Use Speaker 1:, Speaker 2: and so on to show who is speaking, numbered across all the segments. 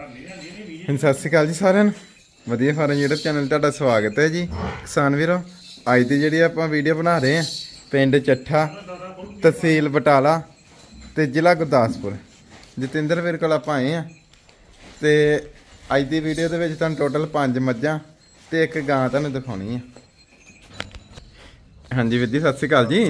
Speaker 1: ਸਤਿ ਸ਼੍ਰੀ ਅਕਾਲ ਜੀ ਸਾਰਿਆਂ ਨੂੰ। ਵਧੀਆ ਫਾਰਮ YouTube ਚੈਨਲ ਤੁਹਾਡਾ ਸਵਾਗਤ ਹੈ ਜੀ। ਕਿਸਾਨ ਵੀਰੋ ਅੱਜ ਦੀ ਜਿਹੜੀ ਆਪਾਂ ਵੀਡੀਓ ਬਣਾ ਰਹੇ ਹਾਂ ਪਿੰਡ ਚੱਠਾ ਤਹਿਸੀਲ ਬਟਾਲਾ ਤੇ ਜ਼ਿਲ੍ਹਾ ਗੁਰਦਾਸਪੁਰ। ਜਤਿੰਦਰ ਵੀਰ ਕੋਲ ਆਪਾਂ ਆਏ ਆ ਤੇ ਅੱਜ ਦੀ ਵੀਡੀਓ ਦੇ ਵਿੱਚ ਤੁਹਾਨੂੰ ਟੋਟਲ 5 ਮੱਝਾਂ ਤੇ ਇੱਕ ਗਾਂ ਤੁਹਾਨੂੰ ਦਿਖਾਉਣੀ ਹੈ। ਹਾਂਜੀ ਵੀਰ ਜੀ ਸਤਿ ਸ਼੍ਰੀ ਅਕਾਲ ਜੀ।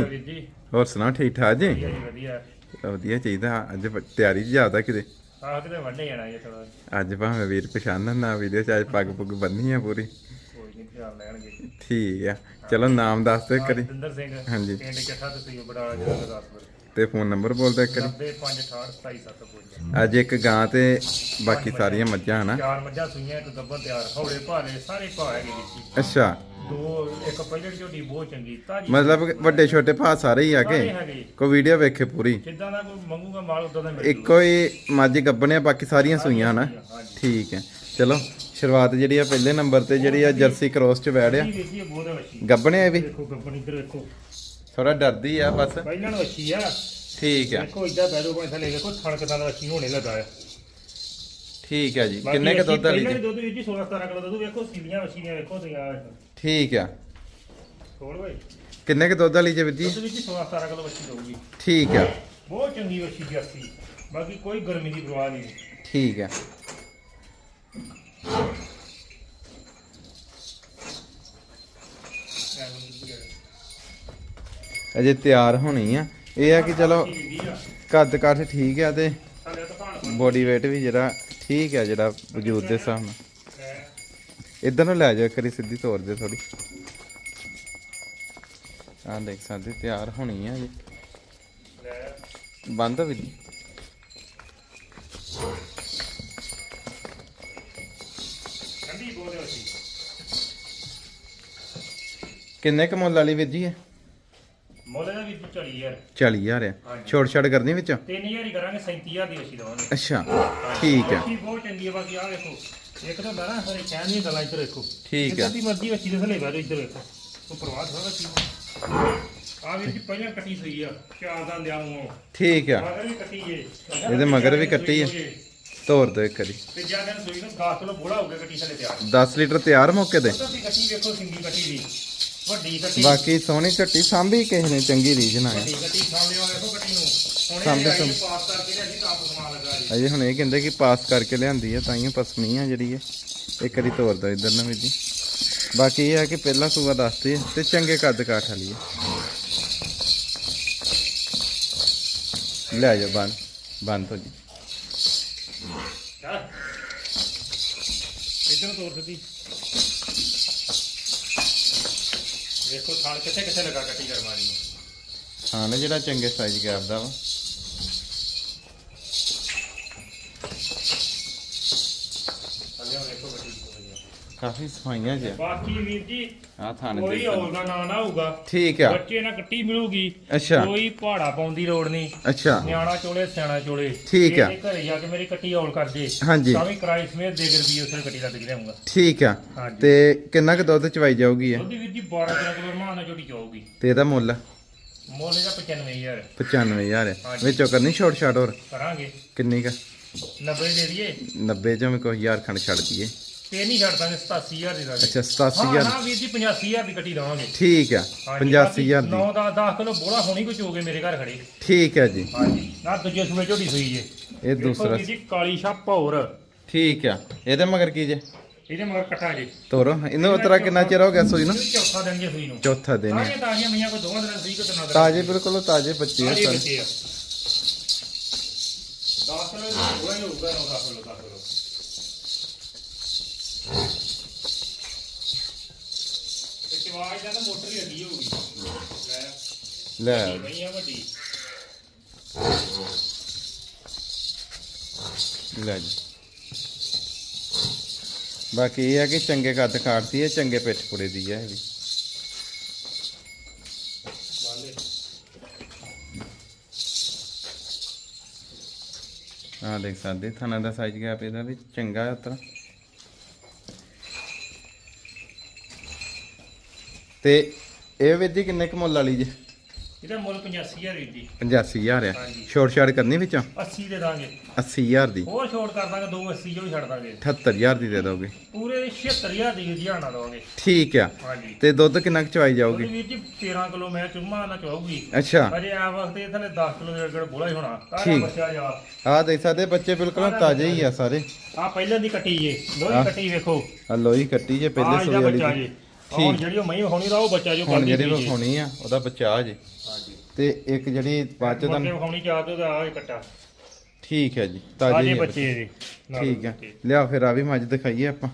Speaker 1: ਹੋਰ ਸੁਣਾਓ ਠੀਕ ਠਾਕ ਜੀ?
Speaker 2: ਵਧੀਆ ਵਧੀਆ।
Speaker 1: ਚਾਹੀਦਾ ਅੱਜ ਤਿਆਰੀ ਜ਼ਿਆਦਾ ਕਿਤੇ।
Speaker 2: ਆਹ ਕਿਤੇ ਵੱਡੇ ਜਾਣਾ ਜੀ ਥੋੜਾ
Speaker 1: ਅੱਜ ਭਾਵੇਂ ਵੀਰ ਪਛਾਣਨ ਨਾ ਵੀਡੀਓ ਚ ਅੱਜ ਪੱਗ ਪੁੱਗ ਬੰਨੀ ਆ ਪੂਰੀ।
Speaker 2: ਕੋਈ ਨਹੀਂ ਖਿਆਲ ਲੈਣਗੇ।
Speaker 1: ਠੀਕ ਆ। ਚਲੋ ਨਾਮ ਦੱਸ ਦਿਓ ਕਰੀ
Speaker 2: ਜਿੰਦਰ ਸਿੰਘ
Speaker 1: ਹਾਂਜੀ।
Speaker 2: ਪਿੰਡ ਚੱਠਾ ਤਹਿਸੀਲ ਬੜਾਲਾ ਜ਼ਿਲ੍ਹਾ ਗੁਰਦਾਸਪੁਰ
Speaker 1: ਤੇ ਫੋਨ ਨੰਬਰ ਬੋਲ ਦਿਓ ਕਰੀ
Speaker 2: 9568277755
Speaker 1: ਅੱਜ ਇੱਕ ਗਾਂ ਤੇ ਬਾਕੀ ਸਾਰੀਆਂ ਮੱਝਾਂ। ਹਨਾ?
Speaker 2: ਚਾਰ ਮੱਝਾਂ ਸੂਈਆਂ ਇੱਕ ਗੱਬਰ ਤਿਆਰ। ਹੌਲੇ ਭਾਲੇ ਸਾਰੇ ਵੀਰ ਜੀ
Speaker 1: ਅੱਛਾ।
Speaker 2: ਦੋ ਇੱਕ ਪਹਿਲੜ ਝੋਟੀ ਬਹੁਤ ਚੰਗੀ ਤਾਜੀ
Speaker 1: ਮਤਲਬ ਕਿ ਵੱਡੇ ਛੋਟੇ ਭਾ ਸਾਰੇ ਹੀ ਆ
Speaker 2: ਸਾਰੇ
Speaker 1: ਕੇ
Speaker 2: ਹੈਗੇ
Speaker 1: ਕੋਈ ਵੀਡੀਓ ਵੇਖੇ ਪੂਰੀ।
Speaker 2: ਜਿੱਦਾਂ ਦਾ ਕੋਈ ਮੰਗੂਗਾ ਮਾਲ ਉਦਾਂ ਦਾ ਮਿਲ
Speaker 1: ਇੱਕੋ ਹੀ ਮੱਝ ਗੱਬਣੇ ਆ ਬਾਕੀ ਸਾਰੀਆਂ ਸੂਈਆਂ ਹਨਾ?
Speaker 2: ਹਾਂਜੀ।
Speaker 1: ਠੀਕ ਹੈ। ਚਲੋ ਸ਼ੁਰੂਆਤ ਜਿਹੜੀ ਆ ਪਹਿਲੇ ਨੰਬਰ ਤੇ ਜਿਹੜੀ ਆ ਜਰਸੀ ਕ੍ਰੋਸ ਚ ਆ।
Speaker 2: ਬਹੁਤ ਅੱਛੀ
Speaker 1: ਗੱਬਣੇ ਆ ਵੀ?
Speaker 2: ਦੇਖੋ ਇੱਧਰ
Speaker 1: ਥੋੜਾ ਡਰਦੀ ਆ ਬਸ।
Speaker 2: ਪਹਿਲਾਂ ਨੂੰ ਅੱਛੀ ਆ।
Speaker 1: ਠੀਕ ਆ
Speaker 2: ਦੇਖੋ ਇੱਦਾਂ ਬੈਠੋ ਕੋਈ ਥੱਲੇ ਦੇਖੋ ਥਣਕਦਾਂ ਦਾ ਅੱਛੀ ਹੋਣੇ ਲੱਗਾ ਆ।
Speaker 1: ਠੀਕ ਆ ਜੀ। ਕਿੰਨੇ ਕ ਦੁੱਧ ਵਾਲੀ
Speaker 2: ਪਹਿਲਾਂ
Speaker 1: ਜੀ?
Speaker 2: ਵੀ ਦੁੱਧ ਵੀਰ ਜੀ 16 17 ਕਿਲੋ ਦੁੱਧ ਵੇਖੋ ਸੀਲੀਆਂ ਵਛੀਆਂ ਵੇਖੋ ਤੁਸੀਂ ਆ
Speaker 1: ਠੀਕ ਆ।
Speaker 2: ਛੋੜ ਵੇ
Speaker 1: ਕਿੰਨੇ ਕ ਦੁੱਧ ਵਾਲੀ ਜੀ ਵੀਰ ਜੀ
Speaker 2: ਦੁੱਧ ਵਿੱਚ 16 17 ਕਿਲੋ ਵਛੀ ਦਊਗੀ
Speaker 1: ਠੀਕ ਆ।
Speaker 2: ਬਹੁਤ ਚੰਗੀ ਵਛੀ ਜਰਸੀ। ਬਾਕੀ ਕੋਈ ਗਰਮੀ ਦੀ ਪਰਵਾਹ ਨਹੀਂ।
Speaker 1: ਠੀਕ ਆ। ਅਜੇ ਤਿਆਰ ਹੋਣੀ ਆ। ਇਹ ਆ ਕਿ ਚਲੋ ਕੱਦ ਕੱਠ ਠੀਕ ਆ ਤੇ ਬੋਡੀ weight ਵੀ ਜਿਹੜਾ ਠੀਕ ਆ ਜਿਹੜਾ ਵਜੂਦ ਦੇ ਹਿਸਾਬ ਨਾਲ। ਇਧਰ ਨੂੰ ਲੈ ਜਾ ਕਰੀ ਸਿੱਧੀ ਤੋਰ ਦੇ ਥੋੜੀ ਆਹ ਦੇਖ ਸਕਦੇ ਤਿਆਰ ਹੋਣੀ ਆ ਜੀ ਬੰਦ ਆ ਵੀ
Speaker 2: ਹੈ
Speaker 1: ਕਿੰਨੇ ਕ ਮੁੱਲ ਵਾਲੀ ਵੀਰ ਜੀ ਇਹ?
Speaker 2: ਮੁੱਲ ਦਾ ਵੀ ਚੜੀ ਯਾਰ
Speaker 1: 40000 ਆ।
Speaker 2: ਹਾਂਜੀ।
Speaker 1: ਛੋੜ ਛੜ ਕਰਨੀ ਵਿੱਚ?
Speaker 2: 3000 ਹੀ ਕਰਾਂਗੇ 37000 ਦੀ ਵਛੀ ਦਵਾਂਗੇ।
Speaker 1: ਅੱਛਾ ਠੀਕ ਆ।
Speaker 2: ਵਛੀ ਬਹੁਤ ਚੰਗੀ ਹੈ ਬਾਕੀ ਆ ਵੇਖੋ। ਇੱਕ ਤਾਂ ਬੜਾ ਸਾਰੇ ਇੱਧਰ
Speaker 1: ਠੀਕ
Speaker 2: ਜਿੱਦਾਂ
Speaker 1: ਆ
Speaker 2: ਦੀ ਮਰਜ਼ੀ ਵਛੀ ਦੇ ਥੱਲੇ ਬੈਠੋ ਇੱਧਰ ਵੇਖੋ। ਉਹ ਪ੍ਰਵਾਹ ਥੋੜਾ ਵਛੀ ਆ ਵੀ ਜੀ ਪਹਿਲਾਂ ਕੱਟੀ ਸਹੀ ਆ ਚਾਰ ਦਾ ਲਿਆ ਮੂੰਹ।
Speaker 1: ਠੀਕ ਆ।
Speaker 2: ਮਗਰ ਵੀ ਕੱਟੀ ਜੇ।
Speaker 1: ਇਹਦੇ ਮਗਰ ਵੀ ਕੱਟੀ ਆ। ਤੋਰ ਦੋ ਇੱਕ ਵਾਰੀ।
Speaker 2: ਤੇ ਜਾਂ ਦਿਨ ਸੂਈ ਨੂੰ 10 ਕਿਲੋ ਬੋਲਾ ਹੋ ਗਿਆ ਕੱਟੀ ਥੱਲੇ ਤਿਆਰ।
Speaker 1: 10 ਲੀਟਰ ਤਿਆਰ ਮੌਕੇ ਤੇ।
Speaker 2: ਉਧਰ ਦੀ ਕੱਟੀ ਵੇਖੋ ਸਿੰਗੀ ਕੱਟੀ ਦੀ। ਵੱਡੀ ਕੱਟੀ।
Speaker 1: ਬਾਕੀ ਸੋਹਣੀ ਝੱਟੀ ਸਾਂਭੀ ਕਿਸੇ ਨੇ ਚੰਗੀ ਰੀਝ ਨਾ
Speaker 2: ਵੱਡੀ ਕੱਟੀ ਸਾਹਮਣੇ ਆ ਵੇਖੋ ਕੱਟੀ ਨੂੰ। ਹੁਣੇ
Speaker 1: ਸਾਹਮਣੇ।
Speaker 2: ਪਾਸ ਕਰਕੇ ਲਿਆਜੀ ਤਾਂ ਆਪ ਸਮਾਨ ਲੱਗਾ ਜੀ
Speaker 1: ਅਜੇ ਹੁਣ ਇਹ ਕਹਿੰਦੇ ਕਿ ਪਾਸ ਕਰਕੇ ਲਿਆਂਦੀ ਆ ਤਾਂ ਹੀ ਪਸਮੀ ਆ ਜਿਹੜੀ ਹੈ ਇੱਕ ਵਾਰੀ ਤੋਰ ਦੋ ਇਧਰ ਨਾ ਵੀ ਜੀ ਬਾਕੀ ਇਹ ਆ ਕਿ ਪਹਿਲਾ ਸੂਆ ਦੱਸਦੇ ਤੇ ਚੰਗੇ ਕੱਦ ਕਾਠ ਵਾਲੀ ਆ। ਲੈ ਜਾ ਬੰਦ ਬੰਦ ਹੋ ਜੀ।
Speaker 2: ਇੱਧਰ ਤੋਰ ਦਿੱਤੀ। ਵੇਖੋ ਥਾਲ ਕਿੱਥੇ ਕਿੱਥੇ ਲਗਾ ਕੱਟੀ ਕਰਮਾਰੀ ਨੂੰ
Speaker 1: ਹਾਂ ਨਾ ਜਿਹੜਾ ਚੰਗੇ ਸਾਈਜ਼ ਕਰਦਾ ਵਾ
Speaker 2: ਥੱਲੇ ਵੇਖੋ ਕੱਟੀ ਦੀ
Speaker 1: ਕਾਫੀ ਸਫਾਈਆਂ ਜਿਆ
Speaker 2: ਬਾਕੀ ਵੀਰ ਜੀ
Speaker 1: ਆ ਥਾਣੇ
Speaker 2: ਕੋਈ ਹੋਰ ਦਾ ਨਾਂ ਨਾ ਹੋਊਗਾ
Speaker 1: ਠੀਕ ਆ।
Speaker 2: ਬੱਚੇ ਨਾਲ ਕੱਟੀ ਮਿਲੂਗੀ।
Speaker 1: ਅੱਛਾ।
Speaker 2: ਕੋਈ ਪਹਾੜਾ ਪਾਉਣ ਦੀ ਲੋੜ ਨਹੀਂ।
Speaker 1: ਅੱਛਾ।
Speaker 2: ਨਿਆਣਾ ਚੋਲੇ ਸਿਆਣਾ ਚੋਲੇ।
Speaker 1: ਠੀਕ ਆ।
Speaker 2: ਘਰੇ ਜਾ ਕੇ ਮੇਰੀ ਕੱਟੀ ਹੌਲ ਕਰ ਦੇ।
Speaker 1: ਹਾਂਜੀ।
Speaker 2: ਤਾਂ ਵੀ ਕਿਰਾਏ ਸਮੇਤ ਦੇ ਕੇ ਰੁਪਈਏ ਉਸੇ ਕੱਟੀ ਲੱਗ ਲਿਆਉਂਗਾ
Speaker 1: ਠੀਕ ਆ। ਤੇ ਕਿੰਨਾ ਕੁ ਦੁੱਧ ਚਵਾਈ ਜਾਊਗੀ ਇਹ?
Speaker 2: ਉਹਦੀ ਵੀਰ ਜੀ 12 13 ਕਿਲੋ ਨਾਲ ਜੋੜੀ ਜਾਊਗੀ।
Speaker 1: ਤੇ ਇਹਦਾ ਮੁੱਲ?
Speaker 2: ਮੁੱਲ ਇਹਦਾ 95000
Speaker 1: 95000 ਹੈ।
Speaker 2: ਹਾਂਜੀ।
Speaker 1: ਵਿੱਚੋਂ ਕਰਨੀ ਛੋਟ ਛਾਟ ਹੋਰ?
Speaker 2: ਕਰਾਂਗੇ।
Speaker 1: ਕਿੰਨੀ ਕ?
Speaker 2: 90 ਦੇ ਦਈਏ।
Speaker 1: 90 ਚੋਂ ਕੋਈ ਹਜ਼ਾਰ ਖੰਡ ਛੱਡ ਦਈਏ।
Speaker 2: ਤੇ ਨਹੀਂ ਛੱਡ ਦਾਂਗੇ 87000 ਦੀ ਦਾਂਗੇ
Speaker 1: ਅੱਛਾ
Speaker 2: ਹਾਂ
Speaker 1: 87000
Speaker 2: ਹਾਂ ਵੀਰ ਜੀ 85000 ਦੀ ਕੱਟੀ ਦਵਾਂਗੇ
Speaker 1: ਠੀਕ ਆ 85000 ਦੀ।
Speaker 2: 9 10 10 ਕਿਲੋ ਬੋਲਾ ਹੋਣੀ ਕੁਝ ਹੋ ਗਏ ਮੇਰੇ ਘਰ ਖੜੇ।
Speaker 1: ਠੀਕ ਹੈ ਜੀ।
Speaker 2: ਹਾਂਜੀ ਨਾ ਦੂਜੇ ਸੂਏ ਝੋਟੀ ਸੂਈ ਜੇ।
Speaker 1: ਇਹ ਦੂਸਰਾ
Speaker 2: ਜੀ ਕਾਲੀ ਛਾਪ ਹੋਰ।
Speaker 1: ਠੀਕ ਆ ਇਹਦੇ ਮਗਰ ਕੀ ਜੇ?
Speaker 2: ਇਹਦੇ ਮਗਰ ਕੱਟਾ ਜੇ।
Speaker 1: ਤੋਰੋ ਇਹਨੂੰ ਉਤਰਾ ਕਿੰਨਾ ਚਿਰ ਹੋ ਗਿਆ ਸੂਈ ਨੂੰ?
Speaker 2: ਚੌਥਾ ਦਿਨ ਜੇ ਸੂਈ ਨੂੰ।
Speaker 1: ਚੌਥਾ ਦਿਨ। ਹੈ
Speaker 2: ਸਾਰੀਆਂ ਤਾਜ਼ੀਆਂ ਮੀਆਂ ਕੋਈ ਦੋਵਾਂ ਦਿਨਾਂ ਸਹੀ ਕੋ ਨਾ
Speaker 1: ਤਾਜੇ ਬਿਲਕੁਲ ਤਾਜੇ ਬੱਚੇ ਆ
Speaker 2: ਤਾਜ਼ੇ
Speaker 1: ਸਾਰੇ।
Speaker 2: ਬੱਚੇ ਆ। 10 ਕਿਲੋ ਹੋਇਆ ਹੀ ਹੋਊਗਾ 9 10 ਕਿਲੋ ਲੈ।
Speaker 1: ਲੈ
Speaker 2: ਵੱਡੀ।
Speaker 1: ਜੀ। ਬਾਕੀ ਇਹ ਆ ਕਿ ਚੰਗੇ ਕੱਦ ਕਾਟਦੀ ਹੈ ਚੰਗੇ ਪਿੱਠ ਪੁੜੇ ਦੀ ਹੈ ਇਹ ਵੀ। ਆ ਦੇਖ ਸਕਦੇ ਥਾਣਾ ਦਾ ਸਾਈਜ਼ ਗੈਪ ਇਹਦਾ ਵੀ ਚੰਗਾ ਹੈ ਉਤਰਾ। ਤੇ ਇਹ ਜੀ ਕਿੰਨੇ ਕੁ ਮੁੱਲ ਵਾਲੀ ਜੇ?
Speaker 2: ਇਹਦਾ ਮੁੱਲ 85000 ਵੀਰ ਜੀ।
Speaker 1: 85000 ਆ
Speaker 2: ਹਾਂਜੀ।
Speaker 1: ਛੋਟ ਛਾੜ ਕਰਨੀ ਵਿੱਚੋਂ?
Speaker 2: 80 ਦੇ ਦਾਂਗੇ।
Speaker 1: 80000 ਦੀ।
Speaker 2: ਹੋਰ ਛੋਟ ਕਰ ਦਾਂਗੇ 280 ਜੋ ਵੀ ਛੱਡ ਦਾਂਗੇ।
Speaker 1: 78000 ਦੀ ਦੇ ਦੋਗੇ।
Speaker 2: ਪੂਰੇ 76000 ਦੀ ਹਜ਼ਾਨਾ ਦਵਾਂਗੇ
Speaker 1: ਠੀਕ ਆ।
Speaker 2: ਹਾਂਜੀ।
Speaker 1: ਤੇ ਦੁੱਧ ਕਿੰਨਾ ਕੁ ਚਵਾਈ
Speaker 2: ਉਹਦੀ
Speaker 1: ਜਾਊਗੀ
Speaker 2: ਵੀਰ ਜੀ 13 ਕਿਲੋ ਮੈਂ ਚੁੰਮਾ ਨਾ ਚਵਾਉਗੀ
Speaker 1: ਅੱਛਾ।
Speaker 2: ਅਜੇ ਆ ਵਕਤ ਇਹ ਥਲੇ 10 ਕਿਲੋ ਦੇ ਅਗੜ ਬੋਲਾ ਹੀ ਹੋਣਾ।
Speaker 1: ਠੀਕ।
Speaker 2: ਬੱਚਾ ਜਾ
Speaker 1: ਆ ਦੇਖ ਸਕਦੇ ਬੱਚੇ ਬਿਲਕੁਲ ਤਾਜ਼ੇ ਹੀ ਆ ਸਾਰੇ।
Speaker 2: ਆ ਪਹਿਲਾਂ ਦੀ ਕੱਟੀ ਜੇ।
Speaker 1: ਆਹ।
Speaker 2: ਲੋਹੀ ਕੱਟੀ ਵੇਖੋ।
Speaker 1: ਆ ਲੋਈ ਕੱਟੀ ਜੇ ਪਹਿਲੇ ਸੂਏ ਵਾਲੀ
Speaker 2: ਬੱਚਾ
Speaker 1: ਦੀ।
Speaker 2: ਜੇ। ਹੁਣ ਜਿਹੜੀ ਉਹ ਮਹੀਂ ਵਿਖਾਉਣੀ ਦਾ ਉਹ ਬੱਚਾ ਜੋ
Speaker 1: ਹੁਣ
Speaker 2: ਕਰਦੀ
Speaker 1: ਜਿਹੜੀ। ਵਿਖਾਉਣੀ ਆ ਉਹਦਾ ਬੱਚਾ ਆ ਜੇ।
Speaker 2: ਹਾਂਜੀ।
Speaker 1: ਤੇ ਇੱਕ ਜਿਹੜੀ ਬਾਅਦ ਚ ਤੁਹਾਨੂੰ
Speaker 2: ਵਿਖਾਉਣੀ ਚਾਹ ਤੇ ਆ ਇਹ ਕੱਟਾ।
Speaker 1: ਠੀਕ ਹੈ ਜੀ
Speaker 2: ਆ
Speaker 1: ਤਾਜ਼ੇ
Speaker 2: ਜੇ
Speaker 1: ਆ
Speaker 2: ਬੱਚੇ ਇਹਦੇ। ਨਾਲ
Speaker 1: ਠੀਕ ਹੈ।
Speaker 2: ਬੱਚੇ।
Speaker 1: ਲਿਆ ਫਿਰ ਆ ਵੀ ਮੱਝ ਦਿਖਾਈਏ ਆਪਾਂ।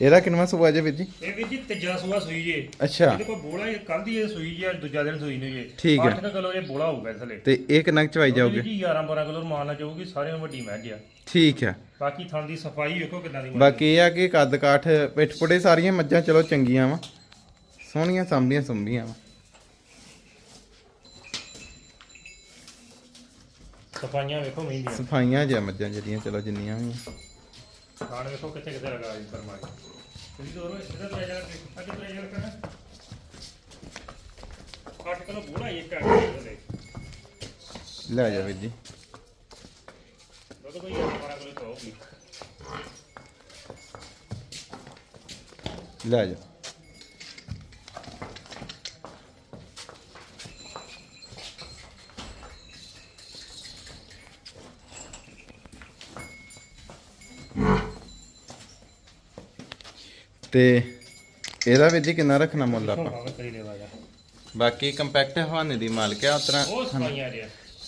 Speaker 1: ਇਹਦਾ ਕਿੰਨਾ ਸੂਆ ਜੇ ਵੀਰ ਜੀ?
Speaker 2: ਇਹ ਵੀਰ ਜੀ ਤੀਜਾ ਸੂਆ ਸੂਈ ਜੇ।
Speaker 1: ਅੱਛਾ।
Speaker 2: ਇਹਦੇ ਕੋਲ ਬੋਲਾ ਇਹ ਕੱਲ ਦੀ ਇਹ ਸੂਈ ਜੀ ਅੱਜ ਦੂਜਾ ਦਿਨ ਸੂਈ ਨੇ ਜੇ।
Speaker 1: ਠੀਕ ਹੈ।
Speaker 2: 8 ਕਿਲੋ ਇਹ ਬੋਲਾ ਹੋਊਗਾ ਥਲੇ।
Speaker 1: ਤੇ ਇਹ ਕਿੰਨਾ ਕੁ ਚਵਾਈ ਜਾਊਗੀ?
Speaker 2: ਜੀ 11 12 ਕਿਲੋ ਮਾਲ ਨਾ ਚਾਹੂਗੀ ਸਾਰਿਆਂ ਨੂੰ ਵੱਡੀ ਮੱਝ ਆ।
Speaker 1: ਠੀਕ ਹੈ।
Speaker 2: ਬਾਕੀ ਥਣ ਦੀ ਸਫ਼ਾਈ ਵੇਖੋ ਕਿੰਨਾ ਦੀ
Speaker 1: ਬਾਕੀ ਇਹ ਆ ਕਿ ਕੱਦ ਕਾਠ ਪਿੱਠ ਪੁੜੇ ਸਾਰੀਆਂ ਮੱਝਾਂ ਚਲੋ ਚੰਗੀਆਂ ਵਾ। ਸੋਹਣੀਆਂ ਸਾਂਭੀਆਂ ਸੁੰਭੀਆਂ ਵਾ।
Speaker 2: ਸਫਾਈਆਂ ਵੇਖੋ ਮਹਿੰਦੀਆਂ
Speaker 1: ਸਫਾਈਆਂ ਜਿਹਾ ਮੱਝਾਂ ਜਿਹੜੀਆਂ ਚਲੋ ਜਿੰਨੀਆਂ ਵੀ।
Speaker 2: ਖਾਣ ਵੇਖੋ ਕਿੱਥੇ ਕਿੱਥੇ ਲਗਾ ਦੀ ਫਰਮਾਈ ਤੁਸੀਂ ਦੋਰੋ ਇਧਰ ਲੈ ਜਾ ਕੇ ਅੱਗੇ ਲੈ ਜਾ ਕੇ ਕੱਟ ਕਿਲੋ ਬੋਲਾ ਇਹ ਕੱਟ ਦੇ
Speaker 1: ਲੈ। ਜਾ ਵੀਰ ਜੀ।
Speaker 2: ਦੁੱਧ ਕੋਈ 12 ਕਿਲੋ ਚਾਹੂਗੀ
Speaker 1: ਲੈ ਜਾ। ਤੇ ਇਹਦਾ ਜੀ ਕਿੰਨਾ ਰੱਖਣਾ ਮੁੱਲ ਆਪਾਂ? ਬਾਕੀ ਕੰਪੈਕਟ ਹਵਾਨੇ ਦੀ ਮਾਲਕ ਆ ਉਤਰਾ
Speaker 2: ਉਹ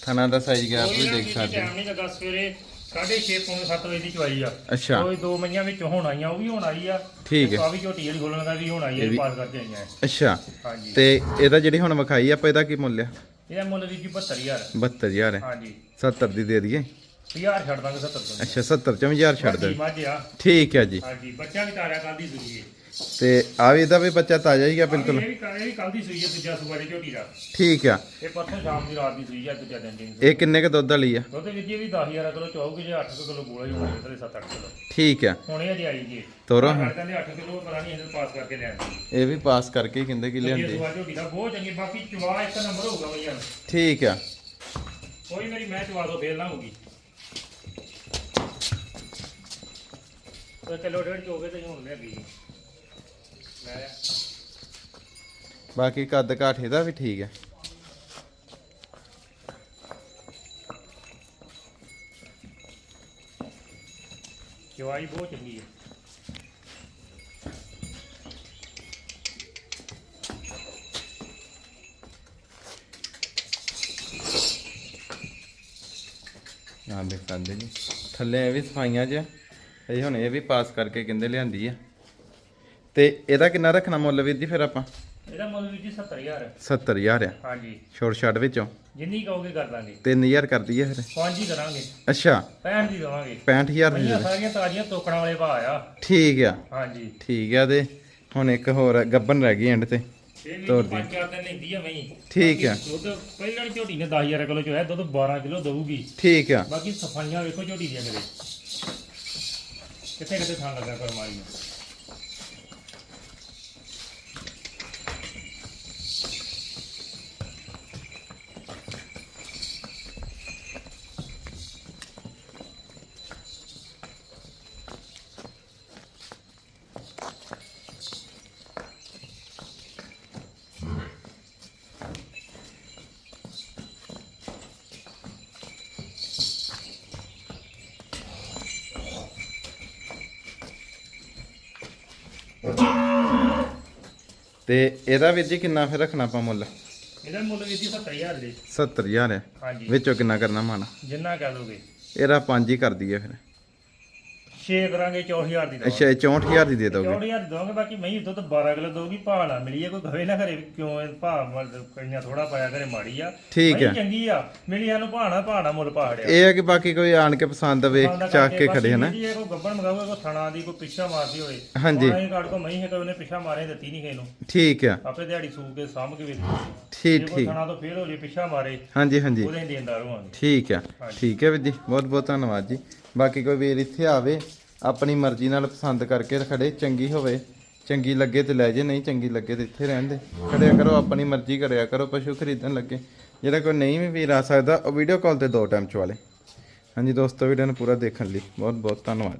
Speaker 1: ਥਣਾ ਦਾ ਸਾਈਜ਼ ਗਿਆ ਵੀ
Speaker 2: ਨਾ
Speaker 1: ਦੇਖ ਸਕਦੇ।
Speaker 2: ਟਾਈਮ ਨਹੀਂ ਲੱਗਾ ਸਵੇਰੇ 6:30 ਪੌਣੇ 7 ਵਜੇ ਦੀ ਚਵਾਈ ਆ।
Speaker 1: ਅੱਛਾ।
Speaker 2: ਕੋਈ ਦੋ ਮਈਆਂ ਵਿੱਚ ਹੁਣ ਆਈਆਂ ਉਹ ਵੀ ਹੁਣ ਆਈ ਆ।
Speaker 1: ਠੀਕ ਹੈ।
Speaker 2: ਆ ਵੀ ਝੋਟੀ ਜਿਹੜੀ ਖੋਲਣ ਦਾ ਵੀ ਹੁਣ ਆਈ ਹੈ
Speaker 1: ਵੀ-
Speaker 2: ਪਾਸ ਕਰਕੇ ਆਈਆਂ।
Speaker 1: ਅੱਛਾ।
Speaker 2: ਹਾਂਜੀ।
Speaker 1: ਤੇ ਇਹਦਾ ਜਿਹੜੀ ਹੁਣ ਵਿਖਾਈ ਆਪਾਂ ਇਹਦਾ ਕੀ ਮੁੱਲ ਆ?
Speaker 2: ਇਹਦਾ ਮੁੱਲ ਵੀ ਜੀ 72000
Speaker 1: 72000 ਹੈ।
Speaker 2: ਹਾਂਜੀ।
Speaker 1: 70 ਦੀ ਦੇ ਦਈਏ।
Speaker 2: 1000 ਛੱਡ ਦਾਂਗੇ 70 ਤੋਂ।
Speaker 1: ਅੱਛਾ 70 ਚ 1000 ਛੱਡ ਦੇ।
Speaker 2: ਵੱਡੀ ਮੱਝ ਆ।
Speaker 1: ਠੀਕ ਹੈ ਜੀ।
Speaker 2: ਹਾਂਜੀ ਬੱਚਾ ਵੀ ਤਾਰਿਆ ਕੱਲ ਦੀ ਸੂਈ ਹੈ।
Speaker 1: ਤੇ ਆ ਵੀ ਇਹਦਾ ਵੀ ਬੱਚਾ ਤਾਜ਼ਾ ਹੀ ਆ ਬਿਲਕੁਲ।
Speaker 2: ਇਹ ਵੀ ਕੱਲ ਇਹ ਵੀ ਕੱਲ ਦੀ ਸੂਈ ਹੈ ਦੂਜਾ ਸੂਆ ਦੀ ਝੋਟੀ ਦਾ।
Speaker 1: ਠੀਕ ਆ।
Speaker 2: ਇਹ ਪਰਸੋਂ ਸ਼ਾਮ ਦੀ ਰਾਤ ਦੀ ਸੂਈ ਹੈ ਦੂਜਾ ਦਿਨ ਦੀ
Speaker 1: ਇਹ ਕਿੰਨੇ ਕ ਦੁੱਧ ਵਾਲੀ ਆ?
Speaker 2: ਦੁੱਧ ਵਿੱਚ ਵੀ 10000 ਕਿਲੋ ਚਾਹੋਗੇ ਜੇ 8 ਕਿਲੋ ਗੋਲਾ ਹੀ ਹੋਣਾ ਇਹਦੇ 7-8 ਕਿਲੋ।
Speaker 1: ਠੀਕ ਆ।
Speaker 2: ਹੁਣ ਇਹ ਅਜੇ ਆਈ ਜੀ।
Speaker 1: ਤੋਰੋ।
Speaker 2: ਕਹਿੰਦੇ 8 ਕਿਲੋ ਪਤਾ ਨਹੀਂ ਇਹਦੇ ਪਾਸ ਕਰਕੇ ਲੈਣ
Speaker 1: ਇਹ ਵੀ ਪਾਸ ਕਰਕੇ ਕਹਿੰਦੇ ਕਿ ਲਿਆਂਦੇ
Speaker 2: ਸੂਆ ਝੋਟੀ ਦਾ ਬਹੁਤ ਚੰਗੀ ਬਾਕੀ ਚਵਾ ਇੱਕ ਨੰਬਰ ਹੋਊਗਾ ਭਈਆ
Speaker 1: ਠੀਕ ਆ।
Speaker 2: ਕੋਈ ਮੇਰੀ ਮੈਂ ਚਵਾ ਦੋ ਫੇਲ ਨਾ ਹੋਊਗੀ। ਤੇ ਕਿਲੋ ਡੇਢ ਚੋਗੇ ਤੇ ਹੁਣ ਲੈ ਗਈ ਮੈਂ
Speaker 1: ਬਾਕੀ ਕੱਦ ਕਾਠ ਇਹਦਾ ਵੀ ਠੀਕ ਆ
Speaker 2: ਚਵਾਈ ਬਹੁਤ ਚੰਗੀ ਹੈ।
Speaker 1: ਆ ਦੇਖ ਸਕਦੇ ਜੀ। ਥੱਲੇ ਇਹ ਵੀ ਸਫਾਈਆਂ 'ਚ ਆ। ਇਹ ਹੁਣ ਇਹ ਵੀ ਪਾਸ ਕਰਕੇ ਕਹਿੰਦੇ ਲਿਆਂਦੀ ਆ। ਤੇ ਇਹਦਾ ਕਿੰਨਾ ਰੱਖਣਾ ਮੁੱਲ ਵੀਰ ਜੀ ਫਿਰ ਆਪਾਂ?
Speaker 2: ਇਹਦਾ ਮੁੱਲ ਵੀ ਜੀ 70000
Speaker 1: 70000 ਆ।
Speaker 2: ਹਾਂਜੀ।
Speaker 1: ਛੋੜ ਛੱਡ ਵਿੱਚੋਂ?
Speaker 2: ਜਿੰਨੀ ਕਹੋਗੇ ਕਰ ਦਾਂਗੇ।
Speaker 1: 3000 ਕਰ ਦਈਏ ਫਿਰ?
Speaker 2: ਪੰਜ ਹੀ ਕਰਾਂਗੇ।
Speaker 1: ਅੱਛਾ।
Speaker 2: 65 ਦੀ ਦਵਾਂਗੇ।
Speaker 1: 65000 ਦੀ।
Speaker 2: ਸਾਰੀਆਂ ਤਾਜ਼ੀਆਂ ਤੋਕੜਾਂ ਵਾਲੇ ਭਾਅ ਆ।
Speaker 1: ਠੀਕ ਆ।
Speaker 2: ਹਾਂਜੀ।
Speaker 1: ਠੀਕ ਆ ਤੇ ਹੁਣ ਇੱਕ ਹੋਰ ਗੱਬਨ ਰਹਿ ਗਈ ਐਂਡ ਤੇ। ਤੋਰ ਦੀ। ਠੀਕ ਆ।
Speaker 2: ਦੁੱਧ ਪਹਿਲਾਂ ਝੋਟੀ ਨੇ 10000 ਕਿਲੋ ਚੋਇਆ ਦੁੱਧ 12 ਕਿਲੋ ਦਊਗੀ।
Speaker 1: ਠੀਕ ਆ।
Speaker 2: ਬਾਕੀ ਸਫਾਈਆਂ ਵੇਖੋ ਝੋਟੀ ਦੀਆਂ ਮੇਰੇ। ਕਿੱਥੇ ਕਿੱਥੇ ਥਾਂ ਲੱਗਾ ਕਰਮਾਈ ਨੂੰ?
Speaker 1: ਤੇ ਇਹਦਾ ਵੀਰ ਜੀ ਕਿੰਨਾ ਫਿਰ ਰੱਖਣਾ ਆਪਾਂ ਮੁੱਲ?
Speaker 2: ਇਹਦਾ ਮੁੱਲ ਵੀ ਜੀ 70000 ਦੇ।
Speaker 1: 70000 ਆ
Speaker 2: ਹਾਂਜੀ।
Speaker 1: ਵਿੱਚੋਂ ਕਿੰਨਾ ਕਰਨਾ ਮਾਣਾ
Speaker 2: ਜਿੰਨਾ ਕਹਿ ਦੋਗੇ।
Speaker 1: ਇਹਦਾ 5 ਹੀ ਕਰ ਦਈਏ ਫਿਰ।
Speaker 2: 6 ਕਰਾਂਗੇ 24000 ਦੀ
Speaker 1: ਅੱਛਾ ਇਹ 64000 ਦੀ ਦੇ ਦੋਗੇ।
Speaker 2: 24000 ਦਵਾਂਗੇ ਬਾਕੀ ਮਹੀਂ ਦੁੱਧ 12 ਕਿਲੋ ਦਊਗੀ ਭਾਅ ਨਾ ਮਿਲੀਏ ਕੋਈ ਘਵੇ ਨਾ ਘਰੇ ਕਿਉਂ ਇਹ ਭਾਅ ਕਈਆਂ ਥੋੜਾ ਪਾਇਆ ਘਰੇ ਮਾੜੀ ਆ।
Speaker 1: ਠੀਕ ਹੈ।
Speaker 2: ਚੰਗੀ ਆ ਮਿਲੀ ਸਾਨੂੰ ਭਾਅ ਨਾ ਮੁੱਲ ਪਾੜਿਆ
Speaker 1: ਇਹ ਹੈ ਕਿ ਬਾਕੀ ਕੋਈ ਆਣ ਕੇ ਪਸੰਦ ਵੇਖ ਚੱਕ ਕੇ ਖੜੇ ਹਨਾ।
Speaker 2: ਇਹ ਕੋਈ ਗੱਬਣ ਮਗਾਵੇ ਕੋਈ ਥਣਾ ਦੀ ਕੋਈ ਪਿੱਛਾ ਮਾਰਦੀ ਹੋਵੇ।
Speaker 1: ਹਾਂਜੀ।
Speaker 2: ਕਾੜ ਕੋ ਮਹੀਂ ਹੈ ਕੋਈ ਉਹਨੇ ਪਿੱਛਾ ਮਾਰੇ ਦਿੱਤੀ ਨਹੀਂ ਕਿਸੇ ਨੂੰ।
Speaker 1: ਠੀਕ ਆ।
Speaker 2: ਆਪੇ ਦਿਹਾੜੀ ਸੂਕ ਕੇ ਸਾਂਭ ਕੇ ਵੇਚੀ
Speaker 1: ਠੀਕ ਠੀਕ।
Speaker 2: ਥਣਾ ਤੋਂ ਫੇਰ ਹੋ ਜੇ ਪਿੱਛਾ ਮਾਰੇ
Speaker 1: ਹਾਂਜੀ ਹਾਂਜੀ।
Speaker 2: ਉਹਦੇ ਦੇਣਦਾਰ ਹੋਵਾਂਗੇ।
Speaker 1: ਠੀਕ ਆ। ਠੀਕ ਹੈ ਵੀਰ ਜੀ ਬਹੁਤ ਬਹੁਤ ਧੰਨਵਾਦ ਜੀ। ਬਾਕੀ ਕੋਈ ਵੀਰ ਇੱਥੇ ਆਵੇ, ਆਪਣੀ ਮਰਜ਼ੀ ਨਾਲ ਪਸੰਦ ਕਰਕੇ ਖੜੇ, ਚੰਗੀ ਹੋਵੇ। ਚੰਗੀ ਲੱਗੇ ਤੇ ਲੈ ਜੇ, ਨਹੀਂ ਚੰਗੀ ਲੱਗੇ ਤੇ ਇੱਥੇ ਰਹਿਣ ਦੇ। ਕਰਿਆ ਕਰੋ, ਆਪਣੀ ਮਰਜ਼ੀ ਕਰਿਆ ਕਰੋ, ਪਸ਼ੂ ਖਰੀਦਣ ਲੱਗੇ। ਜਿਹੜਾ ਕੋਈ ਨਹੀਂ ਵੀ ਵੀਰ ਆ ਸਕਦਾ, ਉਹ ਵੀਡੀਓ ਕਾਲ ਤੇ ਦੋ ਟਾਈਮ ਚਵਾ ਲੇ। ਹਾਂਜੀ ਦੋਸਤੋ ਵੀਡੀਓ ਨੂੰ ਪੂਰਾ ਦੇਖਣ ਲਈ ਬਹੁਤ ਬਹੁਤ ਧੰਨਵਾਦ